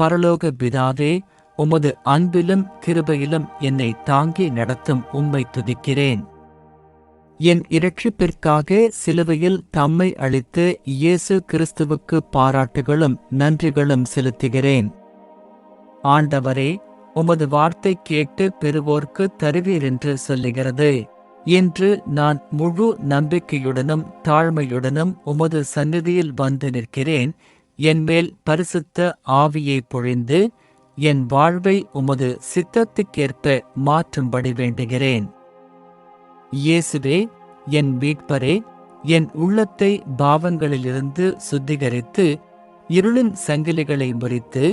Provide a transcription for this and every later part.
பரலோக பிதாவே உமது அன்பிலும் கிருபையிலும் என்னை தாங்கி நடத்தும் உம்மை துதிக்கிறேன். என் இரட்சிப்பிற்காக சிலுவையில் தம்மை அளித்து இயேசு கிறிஸ்துவுக்கு பாராட்டுகளும் நன்றிகளும் செலுத்துகிறேன். ஆண்டவரே உமது வார்த்தை கேட்டு பெறுவோர்க்கு தருவீர் என்று சொல்லுகிறது. இன்று நான் முழு நம்பிக்கையுடனும் தாழ்மையுடனும் உமது சந்நிதியில் வந்து நிற்கிறேன். என்மேல் பரிசுத்த ஆவியை பொழிந்து என் வாழ்வை உமது சித்தத்துக்கேற்ப மாற்றும்படி வேண்டுகிறேன். இயேசுவே என் மீட்பரே என் உள்ளத்தை பாவங்களிலிருந்து சுத்திகரித்து இருளின் சங்கிலிகளை முறித்து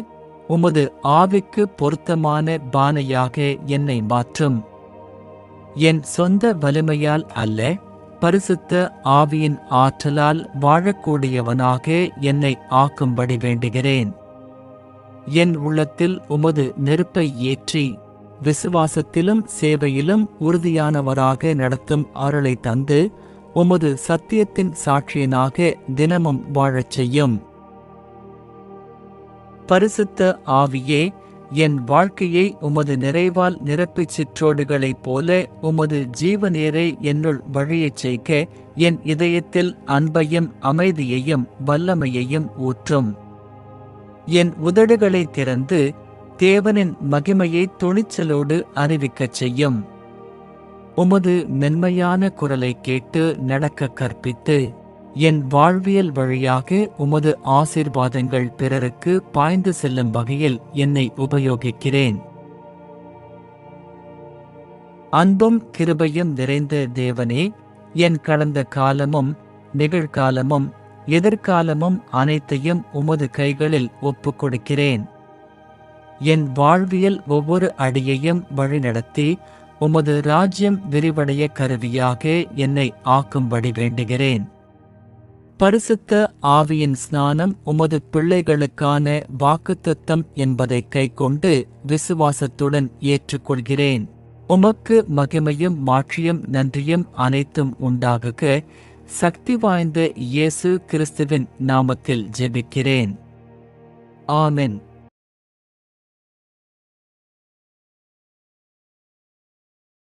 உமது ஆவிக்கு பொருத்தமான பானையாக என்னை மாற்றும். என் சொந்த வலிமையால் அல்ல பரிசுத்த ஆவியின் ஆற்றலால் வாழக்கூடியவனாக என்னை ஆக்கும்படி வேண்டுகிறேன். என் உள்ளத்தில் உமது நெருப்பை ஏற்றி விசுவாசத்திலும் சேவையிலும் உறுதியானவராக நடத்தும் அருளை தந்து உமது சத்தியத்தின் சாட்சியனாக தினமும் வாழச் செய்யும். பரிசுத்த ஆவியே என் வாழ்க்கையை உமது நிறைவால் நிரப்பிச் சிற்றோடுகளைப் போல உமது ஜீவநீரை என்னுள் வழியச் செய்க. என் இதயத்தில் அன்பையும் அமைதியையும் வல்லமையையும் ஊற்றும். என் உதடுகளை திறந்து தேவனின் மகிமையை துணிச்சலோடு அறிவிக்கச் செய்யும். உமது மென்மையான குரலை கேட்டு நடக்க கற்பித்து என் வாழ்வியல் வழியாக உமது ஆசீர்வாதங்கள் பிறருக்கு பாய்ந்து செல்லும் வகையில் என்னை உபயோகிக்கிறேன். அன்பும் கிருபையும் நிறைந்த தேவனே என் கடந்த காலமும் நிகழ்காலமும் எதிர்காலமும் அனைத்தையும் உமது கைகளில் ஒப்புக் கொடுக்கிறேன். என் வாழ்வியல் ஒவ்வொரு அடியையும் வழிநடத்தி உமது ராஜ்யம் விரிவடைய கருவியாக என்னை ஆக்கும்படி வேண்டுகிறேன். பரிசுத்த ஆவியின் ஸ்நானம் உமது பிள்ளைகளுக்கான வாக்குத்தத்தம் என்பதை கைக்கொண்டு விசுவாசத்துடன் ஏற்றுக்கொள்கிறேன். உமக்கு மகிமையும் மாற்றியும் நன்றியும் அனைத்தும் உண்டாகுக. சக்தி வாய்ந்த இயேசு கிறிஸ்துவின் நாமத்தில் ஜெபிக்கிறேன். ஆமென்.